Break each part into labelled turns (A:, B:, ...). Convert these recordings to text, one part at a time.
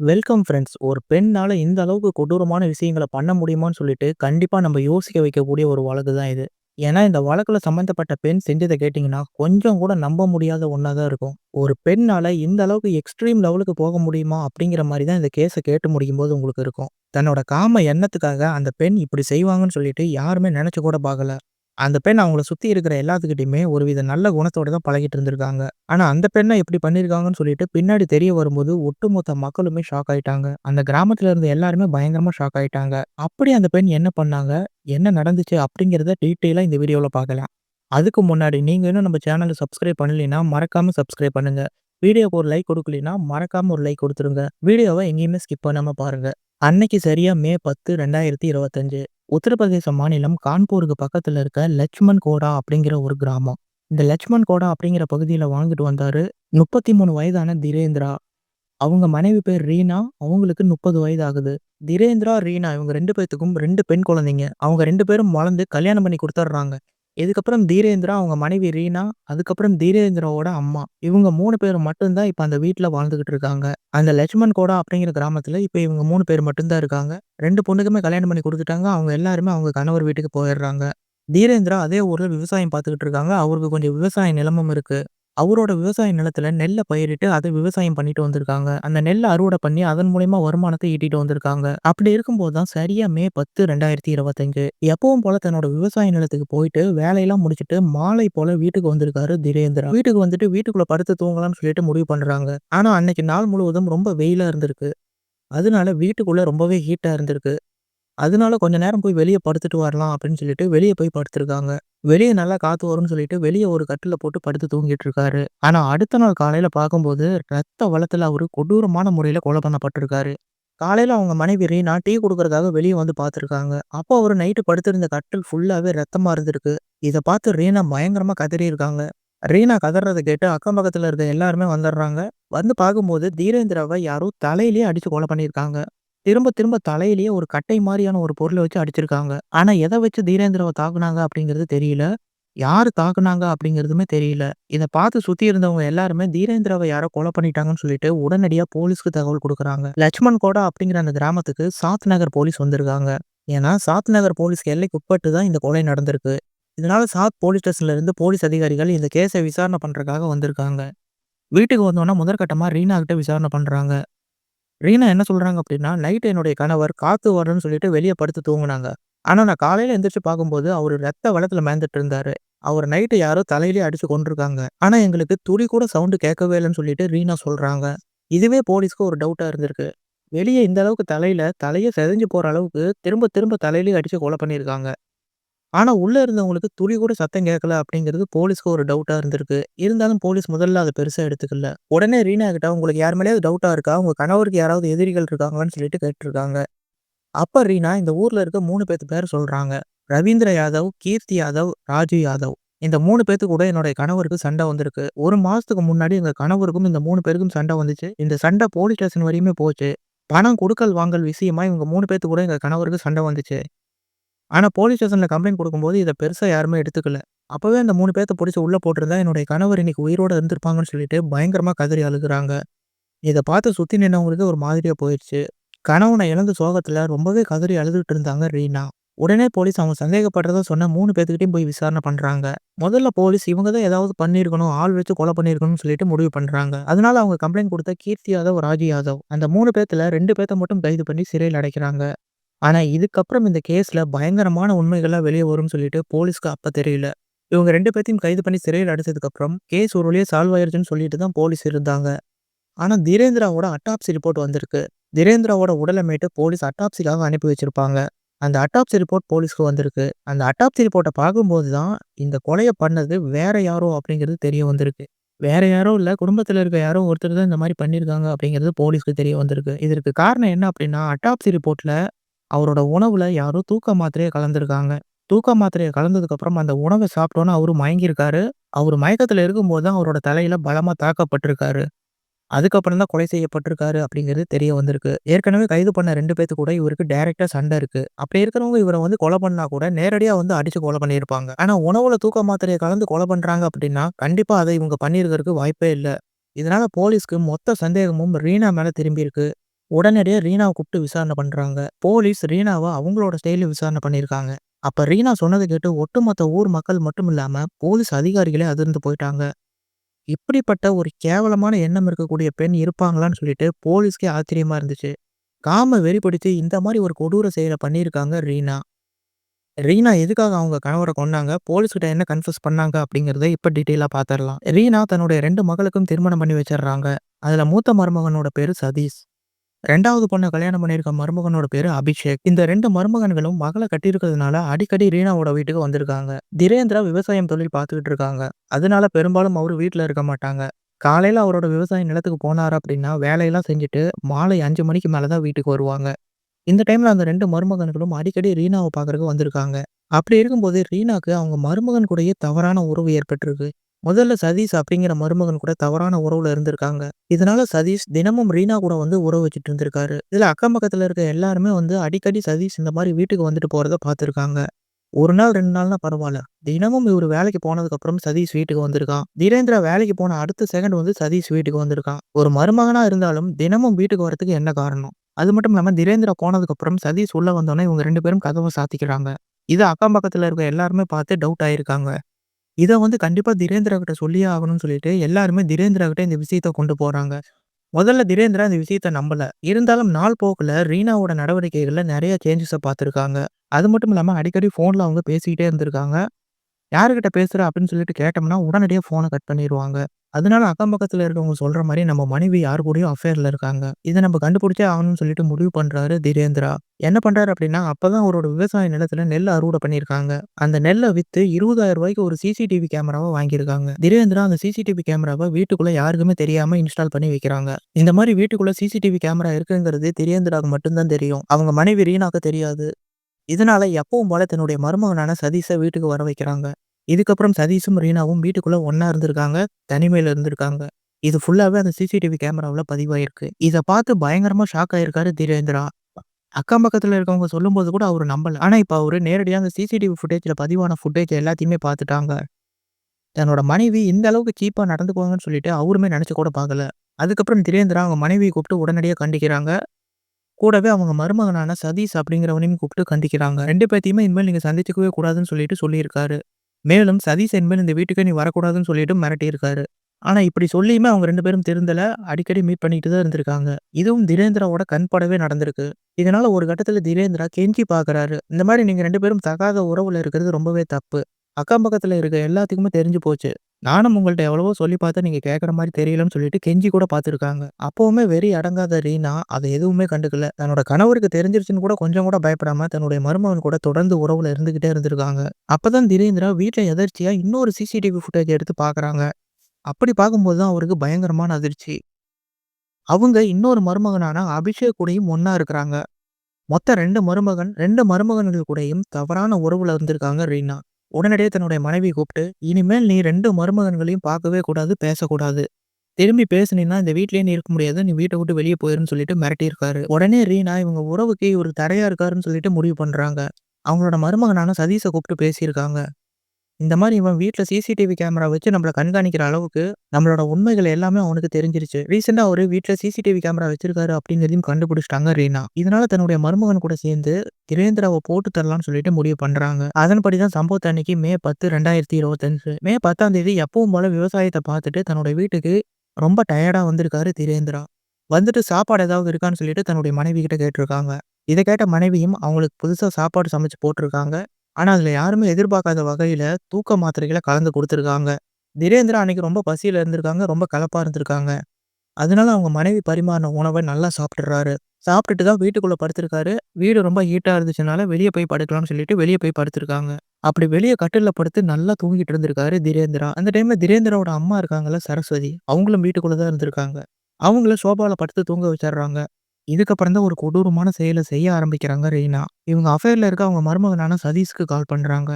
A: Welcome friends. ஒரு பெண்ணால் இந்த அளவுக்கு கொடூரமான விஷயங்கள பண்ண முடியுமான்னு சொல்லிட்டு, கண்டிப்பாக நம்ம யோசிக்க வைக்கக்கூடிய ஒரு வழக்கு தான் இது. ஏன்னா, இந்த வழக்கில் சம்மந்தப்பட்ட பெண் செஞ்சதை கேட்டிங்கன்னா கொஞ்சம் கூட நம்ப முடியாத ஒன்றா தான் இருக்கும். ஒரு பெண்ணால் இந்த அளவுக்கு எக்ஸ்ட்ரீம் லெவலுக்கு போக முடியுமா? அப்படிங்கிற மாதிரி தான் இந்த கேஸை கேட்டு முடிக்கும்போது உங்களுக்கு இருக்கும். தன்னோட காம எண்ணத்துக்காக அந்த பெண் இப்படி செய்வாங்கன்னு சொல்லிட்டு யாருமே நினச்சி கூட பார்க்கல. அந்த பெண் அவங்கள சுற்றி இருக்கிற எல்லாத்துக்கிட்டயுமே ஒருவித நல்ல குணத்தோட தான் பழகிட்டு இருந்திருக்காங்க. ஆனால் அந்த பெண்ணை இப்படி பண்ணியிருக்காங்கன்னு சொல்லிட்டு பின்னாடி தெரிய வரும்போது ஒட்டுமொத்த மக்களுமே ஷாக் ஆயிட்டாங்க. அந்த கிராமத்துல இருந்த எல்லாருமே பயங்கரமாக ஷாக் ஆயிட்டாங்க. அப்படி அந்த பெண் என்ன பண்ணாங்க? என்ன நடந்துச்சு? அப்படிங்கிறத டீட்டெயிலாக இந்த வீடியோவில் பார்க்கலாம். அதுக்கு முன்னாடி நீங்கள் இன்னும் நம்ம சேனலை சப்ஸ்கிரைப் பண்ணலைன்னா மறக்காமல் சப்ஸ்கிரைப் பண்ணுங்கள் வீடியோக்கு ஒரு லைக் குடுக்கலைன்னா மறக்காமல் ஒரு லைக் கொடுத்துருங்க வீடியோவை எங்கேயுமே ஸ்கிப் பண்ணாமல் பாருங்கள் அன்னைக்கு சரியாக மே 10, 2025 உத்தரப்பிரதேச மாநிலம் கான்பூருக்கு பக்கத்தில் இருக்க லட்சுமண் கோடா அப்படிங்கிற ஒரு கிராமம். இந்த லட்சுமண் கோடா அப்படிங்கிற பகுதியில் வாழ்ந்துட்டு வந்தாரு 33 வயதான திரேந்திரா. அவங்க மனைவி பேர் ரீனா. அவங்களுக்கு 30 வயது ஆகுது. திரேந்திரா, ரீனா இவங்க ரெண்டு பேர்த்துக்கும் ரெண்டு பெண் குழந்தைங்க. அவங்க ரெண்டு பேரும் வளர்ந்து கல்யாணம் பண்ணி கொடுத்துட்றாங்க இதுக்கப்புறம் தீரேந்திரா, அவங்க மனைவி ரீனா, அதுக்கப்புறம் தீரேந்திராவோட அம்மா. இவங்க 3 பேர் மட்டும் தான் இப்ப அந்த வீட்ல வாழ்ந்துகிட்டு இருக்காங்க. அந்த லட்சுமன் கோடா அப்படிங்கிற கிராமத்துல இப்ப இவங்க 3 பேர் மட்டும் தான் இருக்காங்க. 2 பொண்ணுக்குமே கல்யாணம் பண்ணி குடுத்துட்டாங்க. அவங்க எல்லாருமே அவங்க கணவர் வீட்டுக்கு போயிடுறாங்க. தீரேந்திரா அதே ஊர்ல விவசாயம் பார்த்துக்கிட்டு இருக்காங்க. அவருக்கு கொஞ்சம் விவசாய நிலமும் இருக்கு. அவரோட விவசாய நிலத்துல நெல்ல பயிரிட்டு அதை விவசாயம் பண்ணிட்டு வந்திருக்காங்க. அந்த நெல்ல அறுவடை பண்ணி அதன் மூலியமா வருமானத்த ஈட்டிட்டு வந்திருக்காங்க. அப்படி இருக்கும்போது தான் சரியா மே 10, 2025 எப்பவும் போல தன்னோட விவசாய நிலத்துக்கு போயிட்டு வேலையெல்லாம் முடிச்சுட்டு மாலை போல வீட்டுக்கு வந்திருக்காரு திரேந்திரா. வீட்டுக்கு வந்துட்டு வீட்டுக்குள்ள படுத்து தூங்கலாம்னு சொல்லிட்டு முடிவு பண்றாங்க. ஆனா அன்னைக்கு நாள் முழுவதும் ரொம்ப வெயிலா இருந்திருக்கு. அதனால வீட்டுக்குள்ள ரொம்பவே ஹீட்டா இருந்திருக்கு. அதனால கொஞ்ச நேரம் போய் வெளியே படுத்துட்டு வரலாம் அப்படின்னு சொல்லிட்டு வெளியே போய் படுத்திருக்காங்க. வெளியே நல்லா காத்து வரும்னு சொல்லிட்டு வெளியே ஒரு கட்டில் போட்டு படுத்து தூங்கிட்டு இருக்காரு. ஆனா அடுத்த நாள் காலையில பார்க்கும்போது ரத்த வெள்ளத்துல அவரு கொடூரமான முறையில கொலை பண்ணப்பட்டிருக்காரு. காலையில அவங்க மனைவி ரீனா டீ கொடுக்கறதுக்காக வெளியே வந்து பார்த்துருக்காங்க. அப்போ அவரு நைட்டு படுத்திருந்த கட்டில் ஃபுல்லாவே ரத்தமா இருந்திருக்கு. இதை பார்த்து ரீனா பயங்கரமா கதறியிருக்காங்க. ரீனா கதறதை கேட்டு அக்கம் பக்கத்துல இருக்க எல்லாருமே வந்துடுறாங்க. வந்து பார்க்கும்போது தீரேந்திராவை யாரும் தலையிலேயே அடிச்சு கொலை பண்ணியிருக்காங்க. திரும்ப திரும்ப தலையிலேயே ஒரு கட்டை மாதிரியான ஒரு பொருளை வச்சு அடிச்சிருக்காங்க. ஆனா எத வச்சு தீரேந்திராவ தாக்குனாங்க அப்படிங்கிறது தெரியல. யாரு தாக்குனாங்க அப்படிங்கிறதுமே தெரியல. இத பார்த்து சுத்தி இருந்தவங்க எல்லாருமே தீரேந்திராவ யாரோ கொலை பண்ணிட்டாங்கன்னு சொல்லிட்டு உடனடியா போலீஸ்க்கு தகவல் குடுக்குறாங்க. லட்சுமண் கோடா அப்படிங்கிற அந்த கிராமத்துக்கு சாத் நகர் போலீஸ் வந்திருக்காங்க. ஏன்னா சாத் நகர் போலீஸ் எல்லைக்கு உட்பட்டு தான் இந்த கொலை நடந்திருக்கு. இதனால சாத் போலீஸ் ஸ்டேஷன்ல இருந்து போலீஸ் அதிகாரிகள் இந்த கேஸ விசாரணை பண்றதுக்காக வந்திருக்காங்க. வீட்டுக்கு வந்தோனே முதற்கட்டமா ரீனா கிட்ட விசாரணை பண்றாங்க. ரீனா என்ன சொல்கிறாங்க அப்படின்னா, நைட் என்னுடைய கணவர் காத்து வரணும்னு சொல்லிட்டு வெளியே படுத்து தூங்குனாங்க. ஆனால் நான் காலையில் எந்திரிச்சு பார்க்கும்போது அவர் ரத்த வளத்தில் மேந்துட்டு இருந்தாரு. அவர் நைட்டு யாரோ தலையிலேயே அடிச்சு கொண்டிருக்காங்க ஆனால் எங்களுக்கு துளி கூட சவுண்டு கேட்கவே இல்லைன்னு சொல்லிட்டு ரீனா சொல்கிறாங்க இதுவே போலீஸ்க்கு ஒரு டவுட்டாக இருந்திருக்கு. வெளியே இந்த அளவுக்கு தலையில தலையை செதஞ்சு போற அளவுக்கு திரும்ப திரும்ப தலையிலேயே அடிச்சு கொலை பண்ணியிருக்காங்க. ஆனால் உள்ளே இருந்தவங்களுக்கு துளி கூட சத்தம் கேட்கல அப்படிங்கிறது போலீஸ்க்கு ஒரு டவுட்டாக இருந்திருக்கு. இருந்தாலும் போலீஸ் முதல்ல அதை பெருசாக எடுத்துக்கல. உடனே ரீனா கிட்ட உங்களுக்கு யார் மேலேயாவது டவுட்டாக இருக்கா? உங்கள் கணவருக்கு யாராவது எதிரிகள் இருக்காங்கன்னு சொல்லிட்டு கேட்டிருக்காங்க அப்போ ரீனா இந்த ஊரில் இருக்க மூணு பேர்த்து பேர் சொல்கிறாங்க ரவீந்திர யாதவ், கீர்த்தி யாதவ், ராஜு யாதவ். இந்த மூணு பேத்து கூட என்னுடைய கணவருக்கு சண்டை வந்திருக்கு. ஒரு மாதத்துக்கு முன்னாடி எங்கள் கணவருக்கும் இந்த மூணு பேருக்கும் சண்டை வந்துச்சு. இந்த சண்டை போலீஸ் ஸ்டேஷன் வரையுமே போச்சு. பணம் கொடுக்கல் வாங்கல் விஷயமா இவங்க மூணு பேத்து கூட எங்கள் கணவருக்கு சண்டை வந்துச்சு. ஆனால் போலீஸ் ஸ்டேஷனில் கம்ப்ளைண்ட் கொடுக்கும்போது இதை பெருசாக யாருமே எடுத்துக்கல. அப்பவே அந்த மூணு பேர்த்த பிடிச்சி உள்ளே போட்டிருந்தா என்னுடைய கணவர் இன்னைக்கு உயிரோட இருந்திருப்பாங்கன்னு சொல்லிட்டு பயங்கரமாக கதறி அழுகுறாங்க. இதை பார்த்து சுற்றி நின்னவங்களுக்கு ஒரு மாதிரியாக போயிடுச்சு கணவனை இழந்த சோகத்தில் ரொம்பவே கதறி அழுதுகிட்டு இருந்தாங்க ரீனா. உடனே போலீஸ் அவங்க சந்தேகப்படுறத சொன்ன மூணு பேர்த்துக்கிட்டையும் போய் விசாரணை பண்ணுறாங்க முதல்ல போலீஸ் இவங்க தான் ஏதாவது பண்ணியிருக்கணும், ஆள் வச்சு கொலை பண்ணியிருக்கணும்னு சொல்லிட்டு முடிவு பண்ணுறாங்க அதனால அவங்க கம்ப்ளைண்ட் கொடுத்த கீர்த்தி யாதவ், ராஜி யாதவ் அந்த மூணு பேர்த்தில் ரெண்டு பேர்த்த மட்டும் கைது பண்ணி சிறையில் அடைக்கிறாங்க. ஆனால் இதுக்கப்புறம் இந்த கேஸில் பயங்கரமான உண்மைகள்லாம் வெளியே வரும்னு சொல்லிட்டு போலீஸ்க்கு அப்போ தெரியல. இவங்க ரெண்டு பேர்த்தையும் கைது பண்ணி சிறையில் அடைச்சதுக்கப்புறம் கேஸ் ஒரு வழியாக சால்வ் ஆயிருச்சுன்னு சொல்லிட்டு தான் போலீஸ் இருந்தாங்க. ஆனால் தீரேந்திராவோட அட்டாப்சி ரிப்போர்ட் வந்திருக்கு. தீரேந்திராவோட உடலமேட்டு போலீஸ் அட்டாப்சிக்காக அனுப்பி வச்சிருப்பாங்க. அந்த அட்டாப்சி ரிப்போர்ட் போலீஸ்க்கு வந்திருக்கு. அந்த அட்டாப்சி ரிப்போர்ட்டை பார்க்கும்போது தான் இந்த கொலையை பண்ணது வேற யாரோ அப்படிங்கிறது தெரிய வந்திருக்கு. வேற யாரோ இல்லை குடும்பத்தில் இருக்க யாரோ ஒருத்தர் தான் இந்த மாதிரி பண்ணியிருக்காங்க அப்படிங்கிறது போலீஸ்க்கு தெரிய வந்திருக்கு. இதற்கு காரணம் என்ன அப்படின்னா அட்டாப்சி ரிப்போர்ட்டில் அவரோட உணவில் யாரோ தூக்க மாத்திரையை கலந்துருக்காங்க தூக்க மாத்திரையை கலந்ததுக்கப்புறம் அந்த உணவை சாப்பிட்டோன்னு அவரும் மயங்கியிருக்காரு. அவர் மயக்கத்தில் இருக்கும்போது தான் அவரோட தலையில் பலமாக தாக்கப்பட்டிருக்காரு. அதுக்கப்புறம் தான் கொலை செய்யப்பட்டிருக்காரு அப்படிங்கிறது தெரிய வந்திருக்கு. ஏற்கனவே கைது பண்ண ரெண்டு பேத்து கூட இவருக்கு டைரக்ட்டா சண்டை இருக்கு. அப்படி இருக்கிறவங்க இவரை வந்து கொலை பண்ணா கூட நேரடியா வந்து அடிச்சு கொலை பண்ணியிருப்பாங்க. ஆனா உணவுல தூக்க மாத்திரையை கலந்து கொலை பண்றாங்க அப்படின்னா, கண்டிப்பா அதை இவங்க பண்ணியிருக்கறதுக்கு வாய்ப்பே இல்லை இதனால போலீஸ்க்கு மொத்த சந்தேகமும் ரீனா மேல திரும்பியிருக்கு. உடனடியாக ரீனாவை கூப்பிட்டு விசாரணை பண்றாங்க. போலீஸ் ரீனாவை அவங்களோட ஸ்டைலில் விசாரணை பண்ணியிருக்காங்க. அப்ப ரீனா சொன்னதை கேட்டு ஒட்டுமொத்த ஊர் மக்கள் மட்டும் இல்லாம, போலீஸ் அதிகாரிகளே அதிர்ந்து போயிட்டாங்க. இப்படிப்பட்ட ஒரு கேவலமான எண்ணம் இருக்கக்கூடிய பெண் இருப்பாங்களான்னு சொல்லிட்டு போலீஸ்க்கே ஆச்சரியமா இருந்துச்சு. காம வெறிப்படுத்தி இந்த மாதிரி ஒரு கொடூர செயலை பண்ணியிருக்காங்க ரீனா. ரீனா எதுக்காக அவங்க கணவரை கொண்டாங்க போலீஸ்கிட்ட என்ன கன்ஃபியூஸ் பண்ணாங்க? அப்படிங்கிறத இப்ப டீட்டெயிலா பார்த்துரலாம். ரீனா தன்னுடைய ரெண்டு மகளுக்கும் திருமணம் பண்ணி வச்சிடுறாங்க அதுல மூத்த மருமகனோட பேரு சதீஷ். ரெண்டாவது பொண்ணை கல்யாணம் பண்ணியிருக்க மருமகனோட பேரு அபிஷேக். இந்த ரெண்டு மருமகன்களும் மகளை கட்டியிருக்கிறதுனால அடிக்கடி ரீனாவோட வீட்டுக்கு வந்திருக்காங்க. திரேந்திரா விவசாயம் தொழில் பார்த்துக்கிட்டு இருக்காங்க. அதனால பெரும்பாலும் அவரு வீட்டில் இருக்க மாட்டாங்க. காலையில அவரோட விவசாய நிலத்துக்கு போனாரு அப்படின்னா, வேலையெல்லாம் செஞ்சுட்டு மாலை அஞ்சு மணிக்கு மேலே தான் வீட்டுக்கு வருவாங்க. இந்த டைம்ல அந்த ரெண்டு மருமகன்களும் அடிக்கடி ரீனாவை பார்க்கறக்கு வந்திருக்காங்க. அப்படி இருக்கும்போது ரீனாக்கு அவங்க மருமகன் கூடயே தவறான உறவு ஏற்பட்டிருக்கு. முதல்ல சதீஷ் அப்படிங்கிற மருமகன் கூட தவறான உறவுல இருந்திருக்காங்க. இதனால சதீஷ் தினமும் ரீனா கூட வந்து உறவு வச்சுட்டு இருந்திருக்காரு. இதுல அக்கம் பக்கத்துல இருக்க எல்லாருமே வந்து அடிக்கடி சதீஷ் இந்த மாதிரி வீட்டுக்கு வந்துட்டு போறத பார்த்துருக்காங்க. ஒரு நாள் ரெண்டு நாள்னா பரவாயில்ல தினமும் இவர் வேலைக்கு போனதுக்கப்புறம் சதீஷ் வீட்டுக்கு வந்திருக்கான். தீரேந்திரா வேலைக்கு போன அடுத்த செகண்ட் வந்து சதீஷ் வீட்டுக்கு வந்திருக்கான். ஒரு மருமகனா இருந்தாலும் தினமும் வீட்டுக்கு வரதுக்கு என்ன காரணம்? அது மட்டும் இல்லாம திரேந்திரா போனதுக்கப்புறம் சதீஷ் உள்ள வந்தோன்னே இவங்க ரெண்டு பேரும் கதவை சாத்திக்கிறாங்க. இது அக்கம் பக்கத்துல இருக்க எல்லாருமே பார்த்து டவுட் ஆயிருக்காங்க. இதை வந்து கண்டிப்பாக திரேந்திரா கிட்ட சொல்லியே ஆகணும்னு சொல்லிட்டு எல்லாருமே திரேந்திரா கிட்ட இந்த விஷயத்த கொண்டு போகிறாங்க முதல்ல திரேந்திரா இந்த விஷயத்த நம்பல. இருந்தாலும் நாள் போக்கில் ரீனாவோட நடவடிக்கைகளில் நிறைய சேஞ்சஸை பார்த்துருக்காங்க. அது மட்டும் இல்லாமல் அடிக்கடி ஃபோனில் அவங்க பேசிக்கிட்டே இருந்திருக்காங்க. யாருக்கிட்ட பேசுகிற அப்படின்னு சொல்லிட்டு கேட்டோம்னா, உடனடியா ஃபோனை கட் பண்ணிருவாங்க. அதனால அக்கம் பக்கத்தில் இருக்கவங்க சொல்கிற மாதிரி நம்ம மனைவி யார் கூடயும் அஃபேரில் இருக்காங்க. இதை நம்ம கண்டுபிடிச்சே ஆகணும்னு சொல்லிட்டு முடிவு பண்ணுறாரு திரேந்திரா. என்ன பண்ணுறாரு அப்படின்னா, அப்போ தான் அவரோட விவசாய நிலத்தில் நெல் அறுவடை பண்ணியிருக்காங்க. அந்த நெல்லை விற்று இருபதாயிரம் ரூபாய்க்கு ஒரு சிசிடிவி கேமராவை வாங்கியிருக்காங்க. திரேந்திரா அந்த சிசிடிவி கேமராவை வீட்டுக்குள்ளே யாருக்குமே தெரியாமல் இன்ஸ்டால் பண்ணி வைக்கிறாங்க. இந்த மாதிரி வீட்டுக்குள்ளே சிசிடிவி கேமரா இருக்குங்கிறது திரேந்திராவுக்கு மட்டும்தான் தெரியும். அவங்க மனைவி ரீனாக்கு தெரியாது. இதனால எப்பவும் போல தன்னுடைய மருமகனான சதீஷை வீட்டுக்கு வர வைக்கிறாங்க. இதுக்கப்புறம் சதீஷும் ரீனாவும் வீட்டுக்குள்ள ஒன்றா இருந்திருக்காங்க. தனிமையில் இருந்திருக்காங்க. இது ஃபுல்லாகவே அந்த சிசிடிவி கேமராவில் பதிவாயிருக்கு. இதை பார்த்து பயங்கரமாக ஷாக் ஆயிருக்காரு திரேந்திரா. அக்கம் பக்கத்தில் இருக்கவங்க சொல்லும்போது கூட அவர் நம்பல. ஆனால் இப்போ அவர் நேரடியாக அந்த சிசிடிவி ஃபுட்டேஜில் பதிவான ஃபுட்டேஜ் எல்லாத்தையுமே பார்த்துட்டாங்க. தன்னோட மனைவி இந்த அளவுக்கு சீப்பாக நடந்துக்குவாங்கன்னு சொல்லிட்டு அவருமே நினச்சி கூட பார்க்கல. அதுக்கப்புறம் திரேந்திரா அவங்க மனைவியை கூப்பிட்டு உடனடியாக கண்டிக்கிறாங்க. கூடவே அவங்க மருமகனான சதீஷ் அப்படிங்கிறவனையும் கூப்பிட்டு கண்டிக்கிறாங்க. ரெண்டு பேர்த்தையுமே இனிமேல் நீங்கள் சந்திச்சுக்கவே கூடாதுன்னு சொல்லிட்டு சொல்லியிருக்காரு. மேலும் சதீஷ் என்பன் இந்த வீட்டுக்கு நீ வரக்கூடாதுன்னு சொல்லிட்டு மிரட்டியிருக்காரு. ஆனால் இப்படி சொல்லியுமே அவங்க ரெண்டு பேரும் திருந்தல. அடிக்கடி மீட் பண்ணிட்டு தான் இருந்திருக்காங்க. இதுவும் திரேந்திராவோட கண்படவே நடந்திருக்கு. இதனால ஒரு கட்டத்தில் திரேந்திரா கெஞ்சி பார்க்குறாரு. இந்த மாதிரி நீங்கள் ரெண்டு பேரும் தகாத உறவுல இருக்கிறது ரொம்பவே தப்பு. அக்கம் பக்கத்தில் இருக்க எல்லாத்துக்குமே தெரிஞ்சு போச்சு. நானும் உங்கள்கிட்ட எவ்வளவோ சொல்லி பார்த்தேன் நீங்கள் கேட்குற மாதிரி தெரியலன்னு சொல்லிட்டு கெஞ்சி கூட பார்த்துருக்காங்க. அப்போவுமே வெறி அடங்காத ரீனா அதை எதுவுமே கண்டுக்கல. தன்னோட கணவருக்கு தெரிஞ்சிருச்சுன்னு கூட கொஞ்சம் கூட பயப்படாம தன்னுடைய மருமகன் கூட தொடர்ந்து உறவுல இருந்துகிட்டே இருந்திருக்காங்க. அப்பதான் திரேந்திரா வீட்டில் எதர்ச்சியா இன்னொரு சிசிடிவி ஃபுட்டேஜ் எடுத்து பார்க்குறாங்க. அப்படி பார்க்கும்போது தான் அவருக்கு பயங்கரமான அதிர்ச்சி. அவங்க இன்னொரு மருமகனான அபிஷேக் கூடயும் ஒன்றா இருக்கிறாங்க. மொத்தம் ரெண்டு மருமகன் ரெண்டு மருமகன்கள் கூடயும் தவறான உறவுல இருந்திருக்காங்க ரீனா. உடனடியே தன்னுடைய மனைவி கூப்பிட்டு, "இனிமேல் நீ ரெண்டு மருமகன்களையும் பார்க்கவே கூடாது, பேசக்கூடாது. திரும்பி பேசுனீன்னா இந்த வீட்லயே நீ இருக்க முடியாது. நீ வீட்டை விட்டு வெளியே போயிருன்னு" சொல்லிட்டு மிரட்டியிருக்காரு. உடனே ரீனா இவங்க உறவுக்கு இவர் தடையா இருக்காருன்னு சொல்லிட்டு முடிவு பண்றாங்க. அவங்களோட மருமகனான சதீஷை கூப்பிட்டு பேசியிருக்காங்க. இந்த மாதிரி இவன் வீட்டில் சிசிடிவி கேமரா வச்சு நம்மளை கண்காணிக்கிற அளவுக்கு நம்மளோட உண்மைகள் எல்லாமே அவனுக்கு தெரிஞ்சிருச்சு. ரீசெண்டாக அவர் வீட்டில் சிசிடிவி கேமரா வச்சிருக்காரு அப்படிங்கிறதையும் கண்டுபிடிச்சிட்டாங்க ரீனா. இதனால தன்னுடைய மருமகன் கூட சேர்ந்து திரேந்திராவை போட்டு தரலாம்னு சொல்லிட்டு முடிவு பண்றாங்க. அதன்படி தான் சம்பவத்து அன்னைக்கு மே 10, 2025 மே 10ஆம் தேதி எப்பவும் போல விவசாயத்தை பார்த்துட்டு தன்னோட வீட்டுக்கு ரொம்ப டயர்டாக வந்திருக்காரு திரேந்திரா. வந்துட்டு சாப்பாடு ஏதாவது இருக்கான்னு சொல்லிட்டு தன்னுடைய மனைவி கிட்ட கேட்டிருக்காங்க. இதை கேட்ட மனைவியும் அவங்களுக்கு புதுசாக சாப்பாடு சமைச்சு போட்டிருக்காங்க. ஆனா அதுல யாருமே எதிர்பார்க்காத வகையில தூக்க மாத்திரைகள கலந்து கொடுத்துருக்காங்க திரேந்திரா அன்னைக்கு ரொம்ப பசியில இருந்திருக்காங்க. ரொம்ப களைப்பா இருந்திருக்காங்க. அதனால அவங்க மனைவி பரிமாறின உணவ நல்லா சாப்பிட்டுறாரு. சாப்பிட்டுட்டு தான் வீட்டுக்குள்ள படுத்திருக்காரு. வீடு ரொம்ப ஹீட்டா இருந்துச்சுனால வெளிய போய் படுக்கலாம்னு சொல்லிட்டு வெளிய போய் படுத்திருக்காங்க. அப்படி வெளிய கட்டில்ல படுத்து நல்லா தூங்கிட்டு இருந்திருக்காரு திரேந்திரா. அந்த டைம்ல திரேந்திராவோட அம்மா இருக்காங்கல்ல சரஸ்வதி. அவங்களும் வீட்டுக்குள்ள தான் இருந்திருக்காங்க. அவங்கள சோபால படுத்து தூங்க வச்சர்றாங்க. இதுக்கப்புறம் தான் ஒரு கொடூரமான செயலை செய்ய ஆரம்பிக்கிறாங்க ரீனா. இவங்க அஃபேரில் இருக்க அவங்க மருமகனான சதீஷ்க்கு கால் பண்ணுறாங்க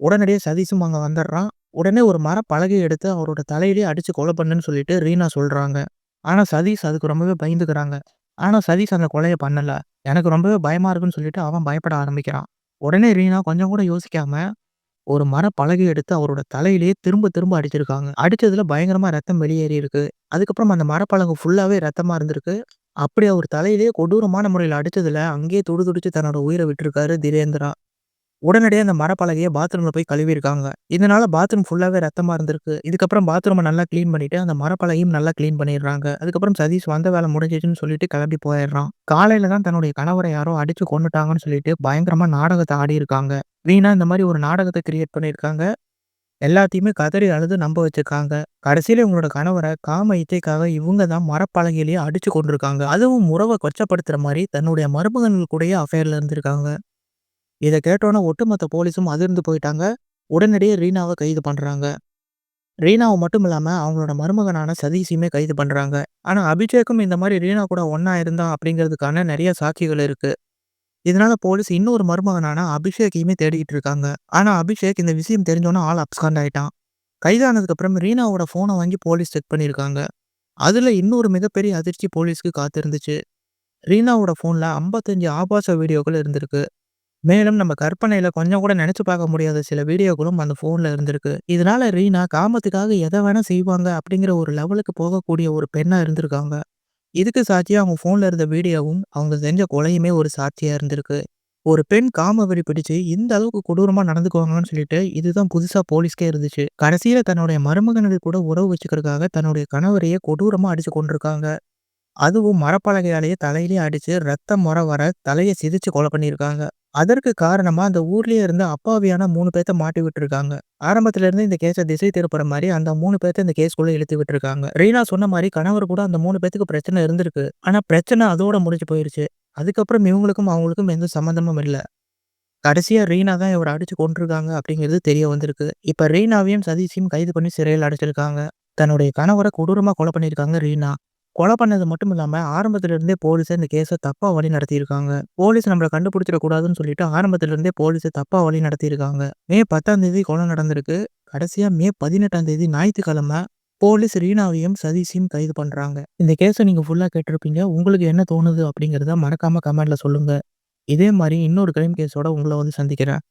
A: உடனடியே சதீஷும் அங்கே வந்துடுறான். உடனே ஒரு மரப்பலகைய எடுத்து அவரோட தலையிலேயே அடித்து கொலை பண்ணுன்னு சொல்லிட்டு ரீனா சொல்கிறாங்க ஆனால் சதீஷ் அதுக்கு ரொம்பவே பயந்துக்கிறாங்க. ஆனால் சதீஷ் அந்த கொலையை பண்ணலை எனக்கு ரொம்பவே பயமாக இருக்குன்னு சொல்லிட்டு அவன் பயப்பட ஆரம்பிக்கிறான். உடனே ரீனா கொஞ்சம் கூட யோசிக்காம ஒரு மரப்பலகைய எடுத்து அவரோட தலையிலேயே திரும்ப திரும்ப அடிச்சிருக்காங்க. அடிச்சதுல பயங்கரமா ரத்தம் வெளியேறி இருக்கு. அதுக்கப்புறம் அந்த மரப்பலகை ஃபுல்லாவே ரத்தமா இருந்திருக்கு. அப்படி அவர் தலையிலேயே கொடூரமான முறையில் அடிச்சதுல, அங்கேயே துடிதுடிச்சு தன்னோட உயிரை விட்டுருக்காரு திரேந்திரா. உடனடியே அந்த மரப்பலகையை பாத்ரூம்ல போய் கழுவிருக்காங்க இதனால பாத்ரூம் ஃபுல்லாவே ரத்தமா இருந்திருக்கு. இதுக்கப்புறம் பாத்ரூமை நல்லா க்ளீன் பண்ணிட்டு, அந்த மரப்பலகையும் நல்லா க்ளீன் பண்ணிடுறாங்க. அதுக்கப்புறம் சதீஷ் வந்த வேலை முடிஞ்சிச்சுன்னு சொல்லிட்டு கிளம்பி போயிடுறான். காலையில தான் தன்னுடைய கணவரை யாரோ அடிச்சு கொன்னுட்டாங்கன்னு சொல்லிட்டு பயங்கரமா நாடகத்தை ஆடி இருக்காங்க வீணா இந்த மாதிரி ஒரு நாடகத்தை கிரியேட் பண்ணியிருக்காங்க. எல்லாத்தையுமே கதறி அழுது நம்ப வச்சிருக்காங்க. கடைசியில் இவங்களோட கணவரை காம இச்சைக்காக இவங்க தான் மரப்பலகையிலேயே அடிச்சு கொண்டிருக்காங்க அதுவும் உறவை கொச்சப்படுத்துகிற மாதிரி தன்னுடைய மருமகன்கள் கூடயே அஃபேரில் இருந்திருக்காங்க. இதை கேட்டோன்னே ஒட்டுமொத்த போலீஸும் அதிர்ந்து போயிட்டாங்க. உடனடியே ரீனாவை கைது பண்ணுறாங்க ரீனாவை மட்டும் இல்லாமல் அவங்களோட மருமகனான சதீஷையுமே கைது பண்ணுறாங்க ஆனால் அபிஷேக்கும் இந்த மாதிரி ரீனா கூட ஒன்றா இருந்தான் அப்படிங்கிறதுக்கான நிறைய சாட்சிகள் இருக்குது இதனால போலீஸ் இன்னொரு மருமகனான அபிஷேக்கையுமே தேடிக்கிட்டு இருக்காங்க. ஆனா அபிஷேக் இந்த விஷயம் தெரிஞ்சோன்னா ஆள் அப்ஸ்காண்ட் ஆயிட்டான். கைதானதுக்கு அப்புறம் ரீனாவோட போனை வாங்கி போலீஸ் செக் பண்ணியிருக்காங்க. அதுல இன்னொரு மிகப்பெரிய அதிர்ச்சி போலீஸ்க்கு காத்திருந்துச்சு. ரீனாவோட ஃபோனில் ஐம்பத்தஞ்சு ஆபாச வீடியோக்கள் இருந்திருக்கு. மேலும் நம்ம கற்பனையில கொஞ்சம் கூட நினச்சி பார்க்க முடியாத சில வீடியோக்களும் அந்த ஃபோனில் இருந்திருக்கு. இதனால ரீனா காமத்துக்காக எதை வேணா செய்வாங்க அப்படிங்கிற ஒரு லெவலுக்கு போகக்கூடிய ஒரு பெண்ணா இருந்திருக்காங்க. இதுக்கு சாட்சியாக அவங்க ஃபோனில் இருந்த வீடியோவும், அவங்க செஞ்ச கொலையுமே ஒரு சாட்சியாக இருந்திருக்கு. ஒரு பெண் காமவெறி பிடிச்சு இந்த அளவுக்கு கொடூரமாக நடந்துக்குவாங்கன்னு சொல்லிட்டு, இதுதான் புதுசாக போலீஸ்க்கே இருந்துச்சு. கடைசியில் தன்னுடைய மருமகனுக்கு கூட உறவு வச்சுக்கிறதுக்காக தன்னுடைய கணவரையே கொடூரமாக அடிச்சு கொண்டிருக்காங்க அதுவும் மரப்பலகையாலேயே தலையிலேயே அடித்து ரத்தம் முறை வர தலையை சிதைச்சு கொலை பண்ணியிருக்காங்க. அதற்கு காரணமா அந்த ஊர்லயே இருந்து அப்பாவியான மூணு பேர்த்த மாட்டி விட்டுருக்காங்க. ஆரம்பத்துல இருந்து இந்த கேஸை திசை திருப்புற மாதிரி அந்த மூணு பேர்த்த இந்த கேஸ்க்குள்ள இழுத்து விட்டுருக்காங்க. ரீனா சொன்ன மாதிரி கணவர் கூட அந்த மூணு பேத்துக்கு பிரச்சனை இருந்திருக்கு. ஆனா பிரச்சனை அதோட முடிஞ்சு போயிருச்சு. அதுக்கப்புறம் இவங்களுக்கும் அவங்களுக்கும் எந்த சம்மந்தமும் இல்லை கடைசியா ரீனா தான் இவரை அடிச்சு கொண்டிருக்காங்க அப்படிங்கிறது தெரிய வந்திருக்கு. இப்ப ரீனாவையும், சதீஷையும் கைது பண்ணி சிறையில் அடைச்சிருக்காங்க. தன்னுடைய கணவரை கொடூரமா கொலை பண்ணியிருக்காங்க ரீனா. கொலை பண்ணது மட்டும் இல்லாம ஆரம்பத்துல இருந்தே போலீஸ் இந்த கேஸை தப்பா வழி நடத்தியிருக்காங்க. போலீஸ் நம்மளை கண்டுபிடிச்சிட கூடாதுன்னு சொல்லிட்டு ஆரம்பத்துல இருந்தே போலீஸ் தப்பா வழி நடத்தியிருக்காங்க. மே 10ஆம் தேதி கொலை நடந்திருக்கு. கடைசியா மே 18ஆம் தேதி ஞாயிற்றுக்கிழமை போலீஸ் ரீனாவையும், சதீஷையும் கைது பண்றாங்க. இந்த கேஸை நீங்க ஃபுல்லா கேட்டிருப்பீங்க. உங்களுக்கு என்ன தோணுது அப்படிங்கிறத மறக்காம கமெண்ட்ல சொல்லுங்க. இதே மாதிரி இன்னொரு கிரைம் கேஸோட உங்களை வந்து சந்திக்கிறேன்.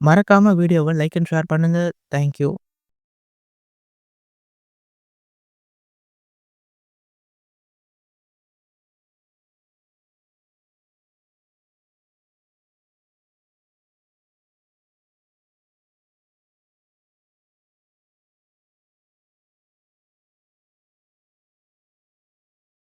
A: மறக்காம வீடியோவை லைக் அண்ட் ஷேர் பண்ணுங்க. Thank you.